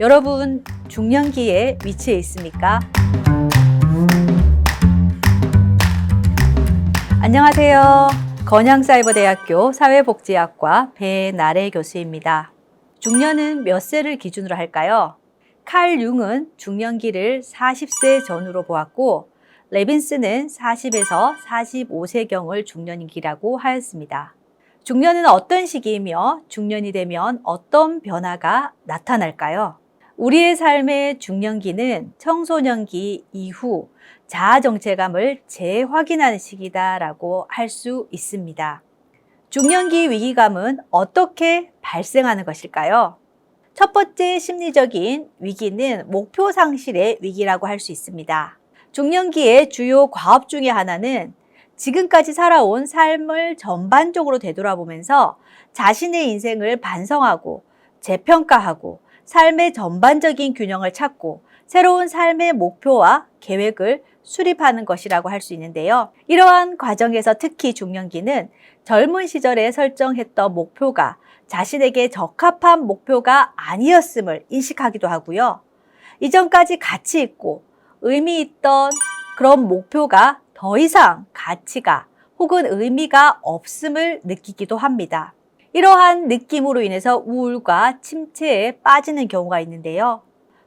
여러분 중년기에 위치해 있습니까? 안녕하세요. 건양사이버대학교 사회복지학과 배나래 교수입니다. 중년은 몇 세를 기준으로 할까요? 칼 융은 중년기를 40세 전후로 보았고 레빈스는 40에서 45세경을 중년기라고 하였습니다. 중년은 어떤 시기이며 중년이 되면 어떤 변화가 나타날까요? 우리의 삶의 중년기는 청소년기 이후 자아 정체감을 재확인하는 시기다라고 할 수 있습니다. 중년기 위기감은 어떻게 발생하는 것일까요? 첫 번째 심리적인 위기는 목표 상실의 위기라고 할 수 있습니다. 중년기의 주요 과업 중의 하나는 지금까지 살아온 삶을 전반적으로 되돌아보면서 자신의 인생을 반성하고 재평가하고 삶의 전반적인 균형을 찾고 새로운 삶의 목표와 계획을 수립하는 것이라고 할 수 있는데요. 이러한 과정에서 특히 중년기는 젊은 시절에 설정했던 목표가 자신에게 적합한 목표가 아니었음을 인식하기도 하고요. 이전까지 가치 있고 의미 있던 그런 목표가 더 이상 가치가 혹은 의미가 없음을 느끼기도 합니다. 이러한 느낌으로 인해서 우울과 침체에 빠지는 경우가 있는데요.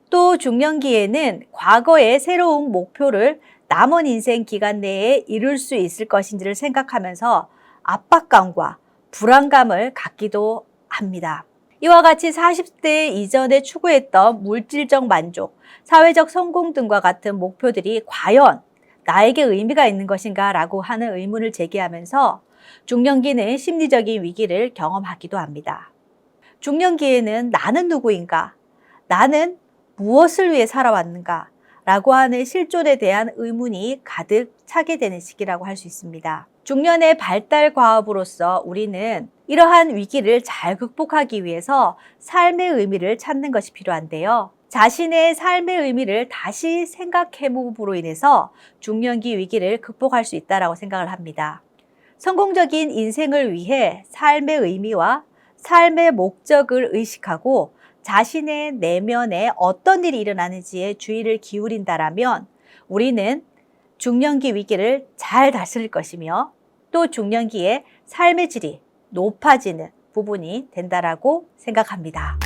또 중년기에는 과거의 새로운 목표를 남은 인생 기간 내에 이룰 수 있을 것인지를 생각하면서 압박감과 불안감을 갖기도 합니다. 이와 같이 40대 이전에 추구했던 물질적 만족, 사회적 성공 등과 같은 목표들이 과연 나에게 의미가 있는 것인가 라고 하는 의문을 제기하면서 중년기는 심리적인 위기를 경험하기도 합니다. 중년기에는 나는 누구인가? 나는 무엇을 위해 살아왔는가? 라고 하는 실존에 대한 의문이 가득 차게 되는 시기라고 할 수 있습니다. 중년의 발달 과업으로서 우리는 이러한 위기를 잘 극복하기 위해서 삶의 의미를 찾는 것이 필요한데요. 자신의 삶의 의미를 다시 생각해봄으로 인해서 중년기 위기를 극복할 수 있다고 생각을 합니다. 성공적인 인생을 위해 삶의 의미와 삶의 목적을 의식하고 자신의 내면에 어떤 일이 일어나는지에 주의를 기울인다라면 우리는 중년기 위기를 잘 다스릴 것이며 또 중년기에 삶의 질이 높아지는 부분이 된다라고 생각합니다.